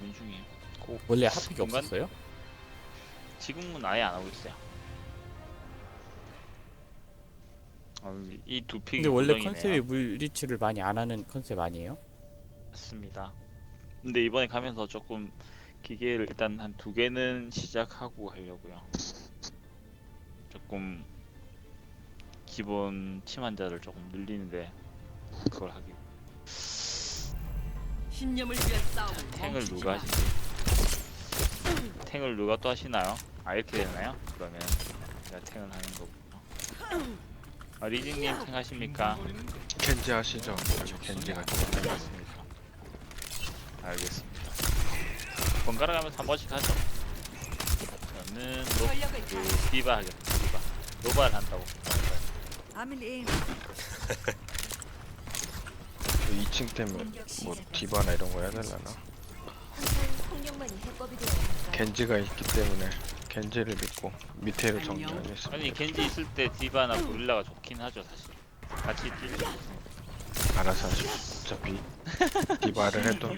고민 중이에요. 원래 핫픽이 중간- 없었어요? 지금은 아예 안 하고 있어요. 이 두 픽이 근데 원래. 컨셉이 물리치를 많이 안 하는 컨셉 아니에요? 맞습니다. 근데 이번에 가면서 조금 기계를 일단 한 두 개는 시작하고 하려고요. 조금 기본 팀 환자를 조금 늘리는데 그걸 하기. 신념을 위한 싸움. 탱을 누가 하시지? 탱을 누가 또 하시나요? 아 이렇게 되나요? 그러면 제가 탱을 하는 거군요. 아, 리징님 탱 하십니까? 겐지 하시죠. 여기 겐지가 좀 알겠습니다. 알겠습니다. 번갈아 가면서 한 번씩 하죠. 저는 노, 전력을 그 디바 하겠습니다. 디바. 노발 한다고. 아밀 에임 2층 때문에 뭐 디바나 이런 거 해야 되려나? 겐지가 있기 때문에 겐지를 믿고 밑에를 정리하겠습니다. 아니 겐지 있을 때 디바나 고릴라가 좋긴 하죠 사실. 같이 뛸 알아서 하시고 어차피 디바를 해도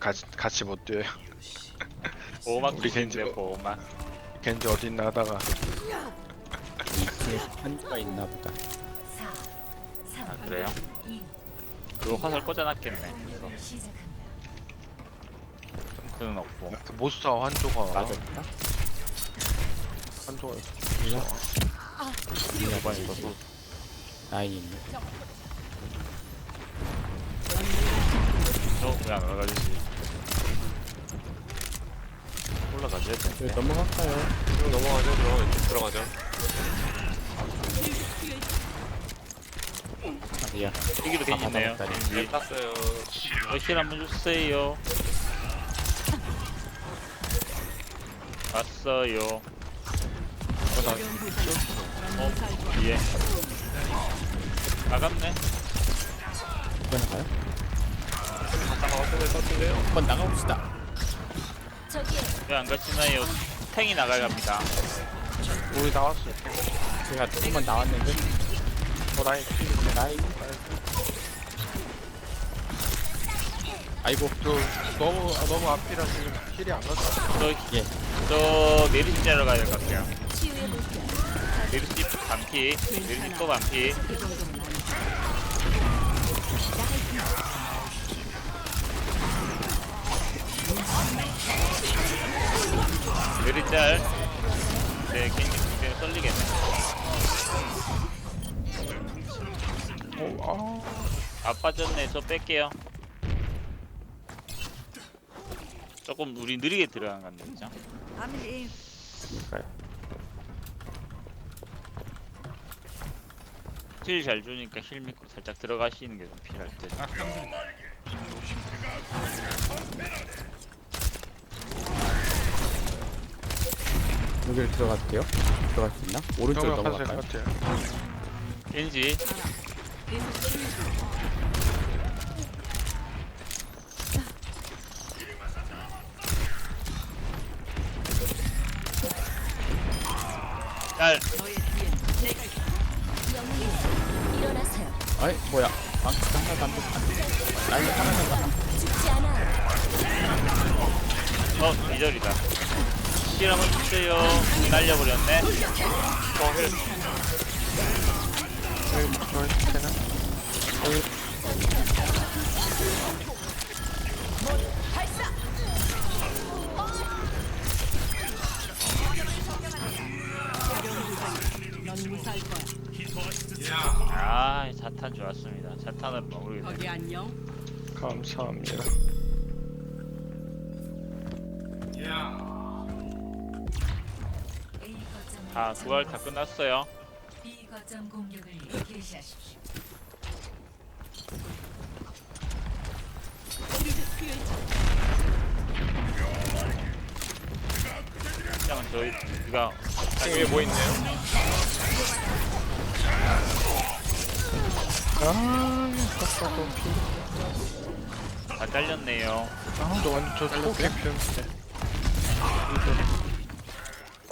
같이, 같이 못 뛰어요. 보호막 우리 주시는데 겐지가- 보호막. 겐지 어딨나 하다가 이게 한가 있나 보다. 4, 3, 아 그래요? 2, 그거 화살 꽂아놨겠네. 시작합니다. 덩크는 없고. 그 모스타 환조가 맞았나? 환조가 이번 이거도 라인 있네. 저왜안 올라가지? 올라가줘야 네, 되는데. 넘어갈까요? 쭉 넘어가죠 그럼 왼쪽 들어가죠 아니 야. 여기도 겐지 있네요. 받아먹다니. 겐지. 잘 땄어요 어힐 한번 주세요. 왔어요. 어, 뒤에. 나갔네. 이거 나가요? 갔다가 어떻게 썼는데요 한번 나가봅시다. 왜 안 가시나요? 탱이 나가갑니다. 우리 나왔어요. 제가 조금만 나왔는데 어 라인 라인. 아이고 저 너무 아, 너무 앞이라 지금 힐이 안 갔어. 저, 예. 저 메리시 자러 가야 될 것 같아요. 메리시 반피, 메리시 또 반피. 그 정도면 안 메리 짤. 네, 굉장히 떨리겠네. 어, 아. 아 빠졌네. 저 뺄게요. 조금 우리 느리게 들어간 것 같네, 그죠? 아밀 에임 힐잘 주니까 힐 믿고 살짝 들어가시는 게 좀 필요할 듯. 여기를 들어가도 돼요? 들어갈 수 있나? 오른쪽으로 넘어갈까요? 것 같아요. 겐지, 짤. 일어나세요. 아이 뭐야? 방금 하나도 안 됐다. 라인 하나만 봐. 죽지. 어, 기절이다. 힐 한번 주세요. 날려버렸네. 어힐 여기 저 되나? 아, 자탄 좋았습니다. 자탄을 모르겠네. 거기 안녕. 감사합니다. 거점을 다 두알 다 끝났어요. B 거점 공격을 개시하십시오. 저희가 층 위에 뭐 있네요 아, 깜짝도 다 잘렸네요. 아, 너 완전 저 초록 피었는데.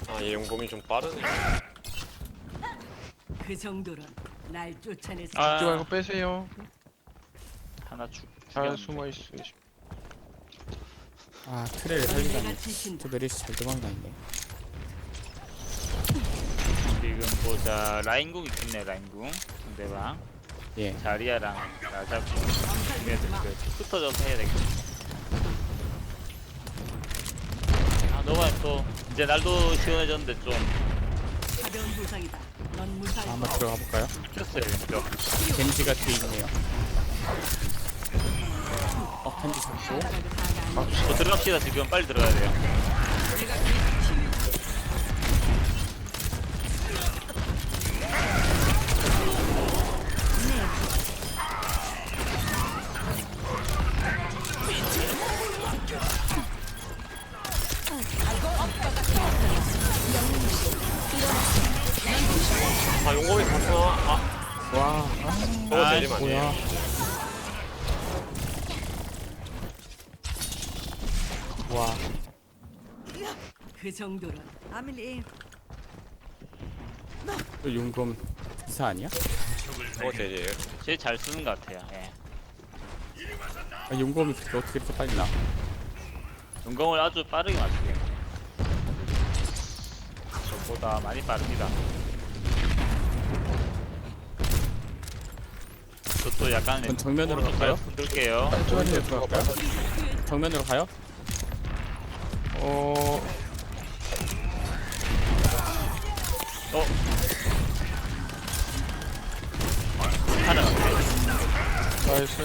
아얘 용검이 좀 빠르네 그 정도는 날 쫓아냈어. 아, 죽지 말고 빼세요. 하나 죽. 잘 죽였는데. 숨어 있어. 아 트레를 살리다니 지킨다. 저 메리시 잘 도망다니네 지금 보자 라인궁 있겠네 라인궁. 상대방. 예. 자리아랑 라자궁 준비해야 돼 흩어져서 해야 되겠네. 아 너가 또 이제 날도 시원해졌는데 좀. 가벼운 부상이다. 넌 무사할 한번 거야. 들어가 볼까요? 켰어요 왼쪽 겐지가 뒤에 있네요. 어 겐지 잡고. 또 들어갑시다 지금. 빨리 들어가야 돼요 와 그 정도는 아밀리 저 용검 기사 아니야? 저거 때리에요. 제일 잘 쓰는 것 같아요 예. 아, 용검이 그렇게 어떻게 이렇게 빨리 나 용검을 아주 빠르게 맞추게 저보다 많이 빠릅니다 저또 약간 그럼 정면으로 오른쪽 갈까요? 흔들게요 정면으로 들어갈까요? 정면으로 가요? 어... 어? 하나 나이스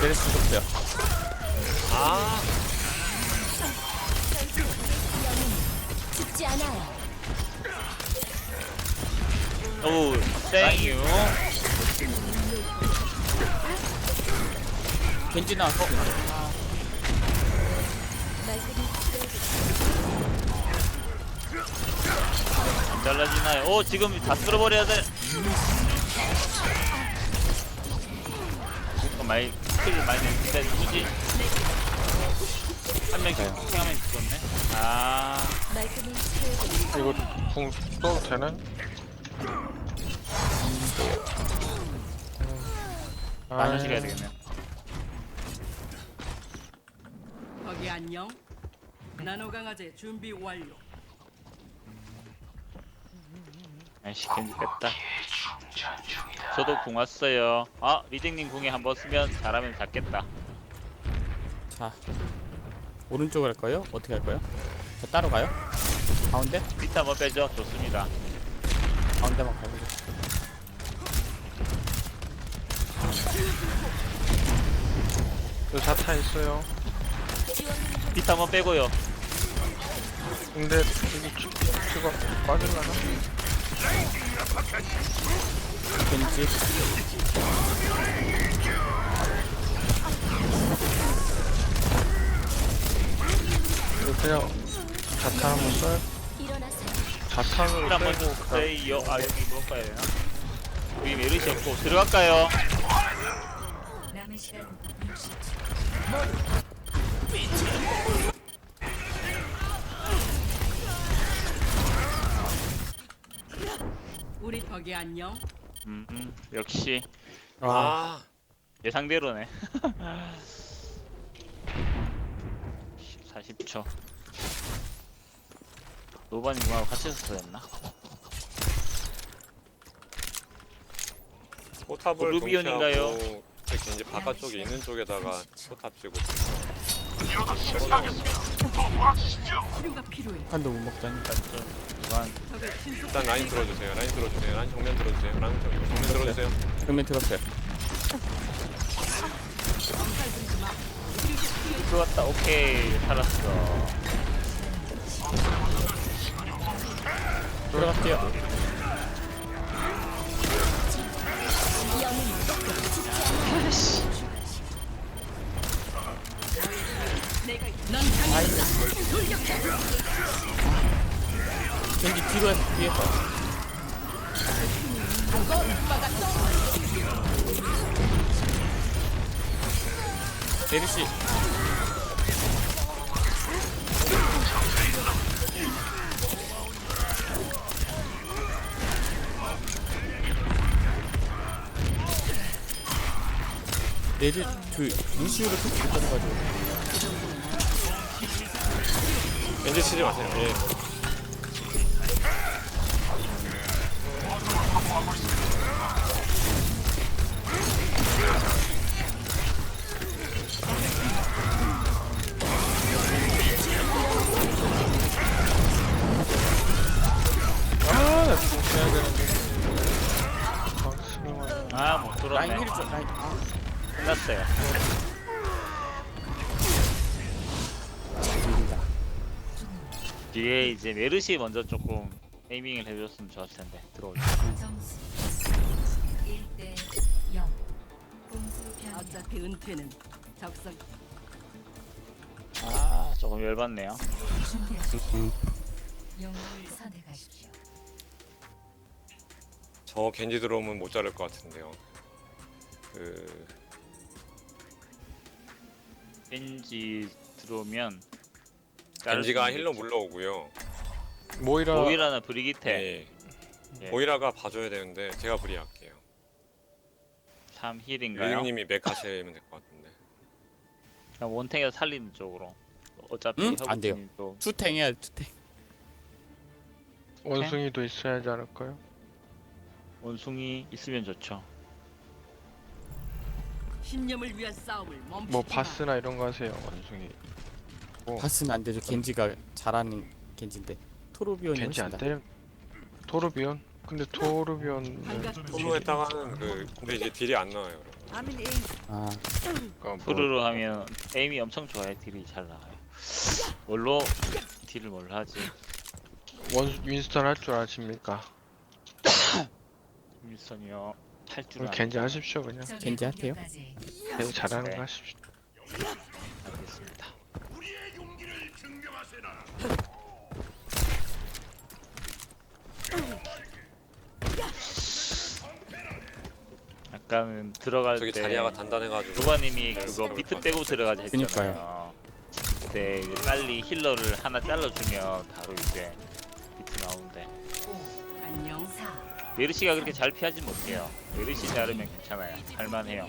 메리시 죽었어요 아 죽지 않아요. 오 땡유 겐지 나왔어 잘라지나요? 오 지금 다 쓸어버려야 돼 어, 많이 스킬을 많이 냈는데 누구지? 한 명씩 한명 죽었네 아. 이거 궁 써도 되네? 마녀시 가야 되겠네 거기 안녕. 나노 강화제 준비 완료. 겐지 뺐다 저도 궁 왔어요 아 리딩님 궁에 한번 쓰면 잘하면 잡겠다 자 오른쪽으로 갈까요? 어떻게 할까요? 저 따로 가요? 가운데? 밑에 한번 빼죠 좋습니다 가운데만 가보죠 저 자타 있어요 밑에 한번 빼고요 근데 이거 주- 주가 빠질라나? 겐지 이거 그냥 자타 한번 써요? 자탄으로 힐 한번 빼고 그냥 주세요 아 여기 되나? 여기 메르시 없고 들어갈까요? 남은 시간 우리 덕이 안녕. 음, 음 역시 와 아. 예상대로네 40초 노바님 궁하고 같이 썼어였나? 포탑을 루비온인가요? 동시하고 이렇게 이제 바깥쪽에 있는 쪽에다가 포탑 필요해. 한도 못 먹다니 일단 라인 들어주세요. 라인 들어주세요. 라인 정면 들어주세요. 라인 정- 정면 들어주세요. 정면 들었어요 들어왔다 오케이 살았어 들어갈게요 넌 강해 겐지 뒤로 해서 뒤에서 메리시 내리 그 루시우를 좀 들어가지고 겐지 치지 마세요. 예. 아나 죽어야 되는데 방심을 만 아못 라인 들었네. 힐 좀, 라인. 아, 끝났어요. 뒤에 이제 메르시 먼저 조금 에이밍을 해줬으면 좋았을 텐데 들어올 때. 점수 1대 0. 공수 변경. 어차피 은퇴는 적성. 아 조금 열받네요. 음, 영웅을 선택하십시오. 저 겐지 들어오면 못 자를 것 같은데요. 그 겐지 들어오면 겐지가 힐러 물러오고요. 모이라 모이라나 브리기테 네. 예. 모이라가 봐줘야 되는데 제가 브리할게요. 3 힐인가요? 유닉님이 맥 하시면 될 것 같은데. 그냥 원탱에서 살리는 쪽으로 어차피 응? 안 돼요. 허브팀이 또 투탱 해야 돼, 투탱. 원숭이도 있어야 하지 않을까요? 원숭이 있으면 좋죠 신념을 위한 싸움을 멈추지 뭐 마. 바스나 이런 거 하세요 원숭이 봤으면 안 되죠. 겐지가 잘하는 겐지인데. 토르비온이 겐지 훨씬 안 나. 때려 토르비온? 근데 토르비온은 반갑습니다. 솔로했다가는 그 근데 이제 딜이 안 나와요. 여러분. 아, 그러니까 뭐 푸르르 하면 에임이 엄청 좋아요 딜이 잘 나와요 뭘로 딜을 뭘로 하지 원 윈스턴 할 줄 아십니까? 윌선이요 할 줄 그럼 아는 겐지 하십시오 그냥 겐지 할게요. 겐지 잘하는 네. 거 하십시오 약간은 들어갈 저기 때 자리아가 단단해가지고. 누가님이 네, 그거 비트 것 빼고 들어가자 했잖아요. 그때 이제 빨리 힐러를 하나 잘라주면 바로 이제 비트 나오는데 안녕. 메르시가 그렇게 잘 피하진 못해요 메르시 자르면 괜찮아요 할만해요.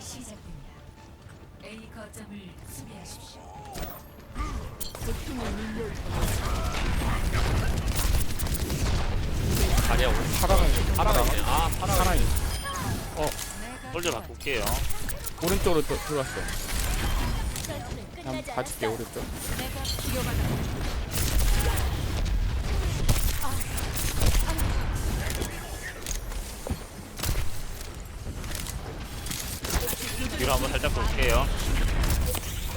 자리아 오. 파라가 파라가. 아 파라. 파라이. 솔저 바꿀게요 오른쪽으로 또 들어왔어. 한번 봐줄게. 오른쪽. 뒤로 한번 살짝 볼게요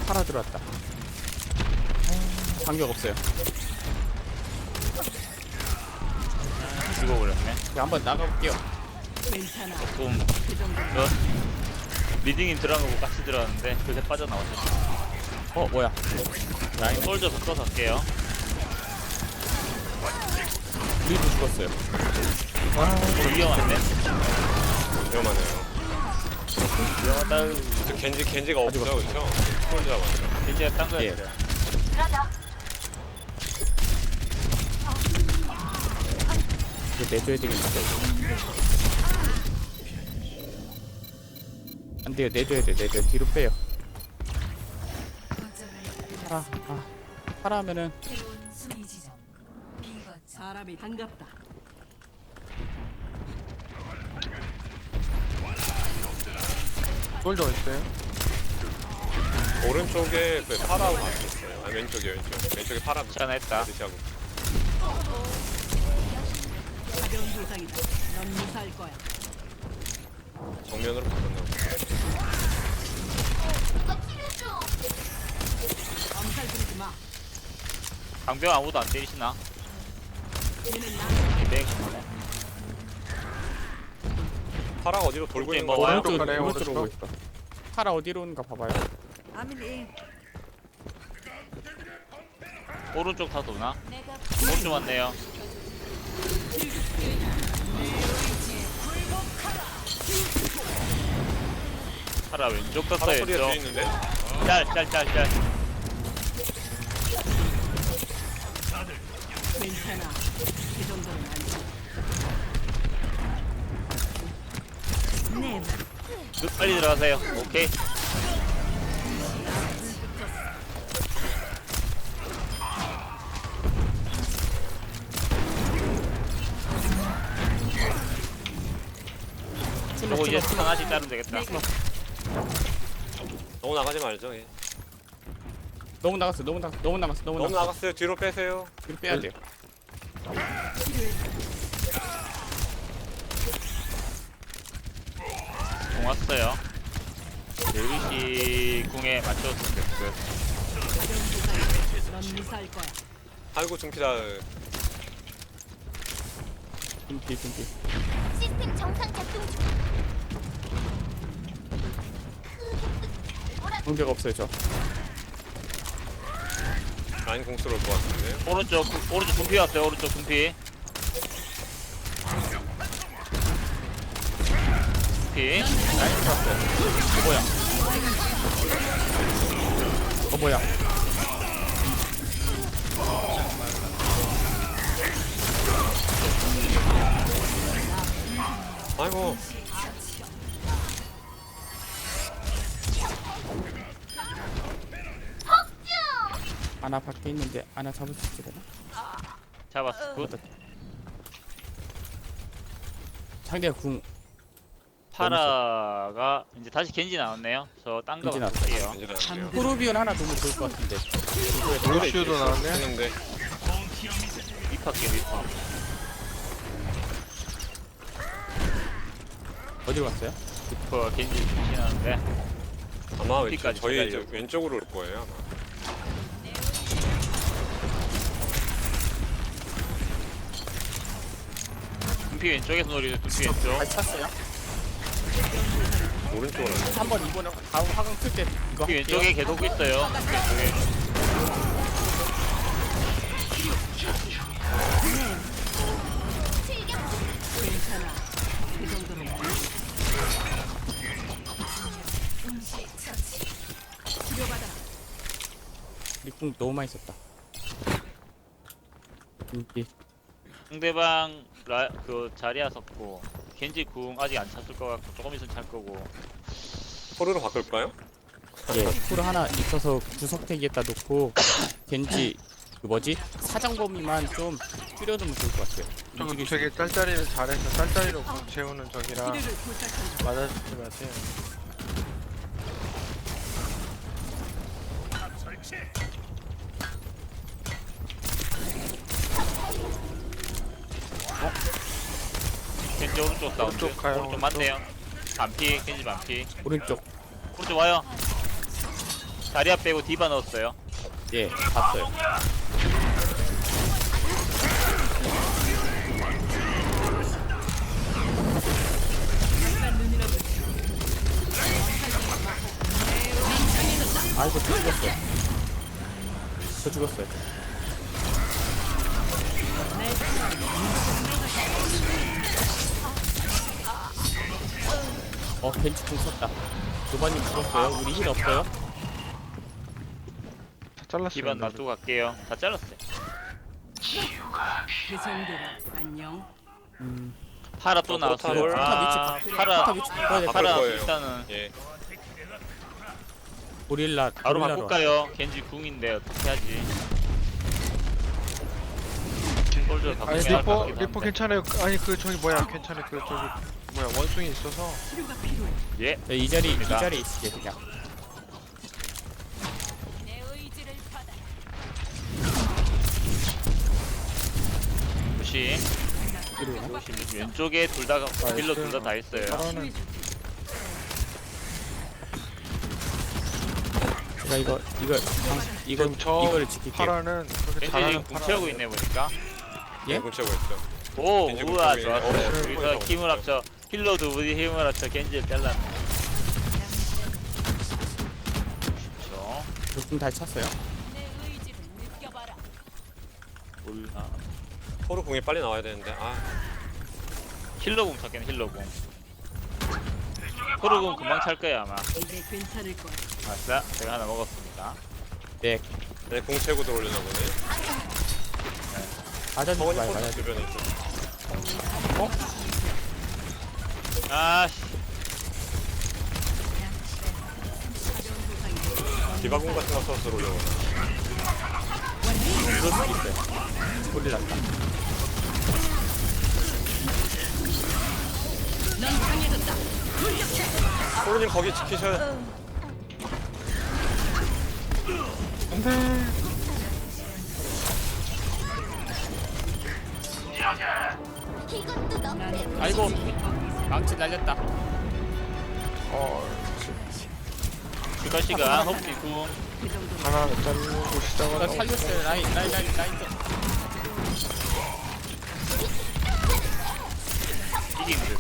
파라 들어왔다. 반격 없어요. 죽어버렸네 그냥 한번 나가볼게요. 좀. 어, 리딩이 들어간 거고 같이 들어갔는데 그새 빠져나왔었어 어 뭐야? 라인 솔저 바꿔서 할게요 우리도 죽었어요. 어, 위험한데? 위험하네요. 위험하다 저 겐지 겐지가 없죠, 그렇죠? 솔저가 맞죠. 이제 딴 거야 예. 그래. 이거 내줘야 되겠다. 안 돼요, 내줘야 돼, 내줘야 돼. 뒤로 빼요. 파라, 아, 파라 하면은. 사람이 반갑다. 솔저 있어요? 오른쪽에 그 파라하고 같이 있어요. 아 왼쪽에 왼쪽. 왼쪽에 파라 괜찮았다 드시하고. 가벼운 부상이다. 넌 무사할 거야. 정면으로 바꿨나. 강병 아무도 안 때리시나? 나. 네 파라가 어디로 돌고 이제 있는 뭐거 와요? 같아요. 오른쪽, 오른쪽으로 오고 오른쪽. 있어. 파라 어디로 오는가 봐봐요. 오른쪽 다 도나? 오른쪽 왔네요 차라 왼쪽 가까이 있는데? 짤짤짤짤. 괜찮아. 빨리 들어가세요. 오케이. 그리고 이제 스나 아직 따르면 되겠다. 너무 나가지 말죠. 예. 너무 나갔어 너무 나갔어 너무 남았어 너무 너무 남았어 나갔어요. 뒤로 빼세요. 이거 빼야 돼요 공 왔어요. 네, 12시 궁에 맞춰서 됐어. 넌 무사할 거야. 아이고 중피다. 둠피 둠피 시스템 정상 작동 중. 공격 없어요 저 라인 공수로 올것 같은데. 오른쪽 구- 오른쪽 군피 왔어요. 오른쪽 군피. 군피. 어 뭐야 어 뭐야 아이고. 아나 밖에 있는데 아나 잡을 수 있지 되나? 잡았어. 굿. 상대가 궁 파라가 이제 다시 겐지 나왔네요. 저 딴거 겐지 나왔어요. 나왔네요. 토르비온 하나 두면 좋을 것 같은데 루시오도 나왔네. 했는데 립할게 립하. 어디로 갔어요? 립퍼 겐지 중신하는데 아마 왼쪽, 저희. 왼쪽으로 올 거예요. 아마. 군피 왼쪽에서 노리죠. 군피 왼쪽. 잘 찼어요? 오른쪽으로. 한번 이번에 다음 화강 틀때 이거 할게요. 왼쪽에 계속 있어요. 군피 왼쪽에. 궁 너무 많이 썼다 둠피 상대방 라, 그 자리야 섰고 겐지 궁 아직 안 찼을 것 같고 조금 있으면 찰 거고 토르로 바꿀까요? 예, 풀 하나 있어서 구석대기에다 놓고 겐지 그 뭐지 사정 범위만 좀 줄여두면 좋을 것 같아요. 좀 움직일 수 되게 있게. 짤짤이를 잘해서 짤짤이로 공 채우는 적이라 것 같아요. 겐지 오른쪽 사운드 오른쪽. 가요, 오른쪽 맞네요. 반피 겐지 반피. 오른쪽. 오른쪽 와요. 자리야 빼고 디바 넣었어요. 예 봤어요. 아이고 저 죽었어. 저 죽었어요. 어 벤치 궁 썼다. 노바님 죽었어요. 우리 힐 없어요? 다 잘랐어요. 디바 놔두고 갈게요 다 잘랐어요 그 정도로 안녕. 음. 파라 또 어, 나왔어요 아 파라 위치 바꿔야 돼. 바꿀 파라 거예요. 일단은 예. 고릴라 바로 고릴라로. 바꿀까요 겐지 궁인데 어떻게 하지 솔저 아니 바꾸면 리퍼 리퍼. 괜찮아요. 아니 그 저기 뭐야 괜찮아요. 그 저기 뭐야 원숭이 있어서 치료가 필요해. 예 네, 이 자리 이 됩니다. 자리에 있을게 그냥. 내 의지를 받아. 왼쪽에 둘다 딜러 둘 다 다 있어요 바로는 제가 이거 이거 방, 이거 지금 저 이거를 지킬게요. 파라는 그렇게 겐지 잘하는 지금 궁 파라 채우고 있네 보니까 예? 공 채우고 있죠. 오 겐지 우와 궁 좋았어요 채우고 여기서 있어요. 힘을 합쳐 힐러도 우리 힘을 합쳐 겐지를 잘랐네. 그렇죠. 조금 잘 찼어요. 내. 몰라. 토르 공이 빨리 나와야 되는데 아. 힐러궁 찾겠네 힐러궁. 토르궁 금방 찰 거야 아마. 이제 괜찮을 거야. 아싸 제가 하나 먹었습니다. 네, 네, 공 채고 들어올려나 보네. 맞아주지 토르 맞아주지 주변에 있어. 아씨 디바공 같은 거 써서 수도 있어요. 고릴라다. 넌 강해졌다. 호루님 거기 지키셔야 너무해. 아이고 망치 날렸다. 어 이것이가 혹시 궁 하나 자르고 나 시작하다 살렸어요. 라인 라인 라인 라인 좀. 이긴 듯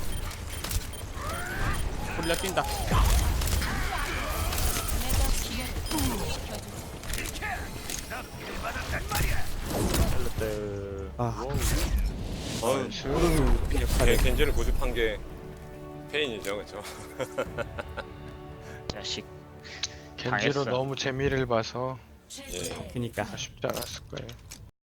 골려 뛴다. 아. 어휴, 겐- 겐지를 고집한 게 페인이죠, 그렇죠? 자식 겐지로 당했어. 너무 재미를 봐서 예. 그니까 아쉽지 않았을 거예요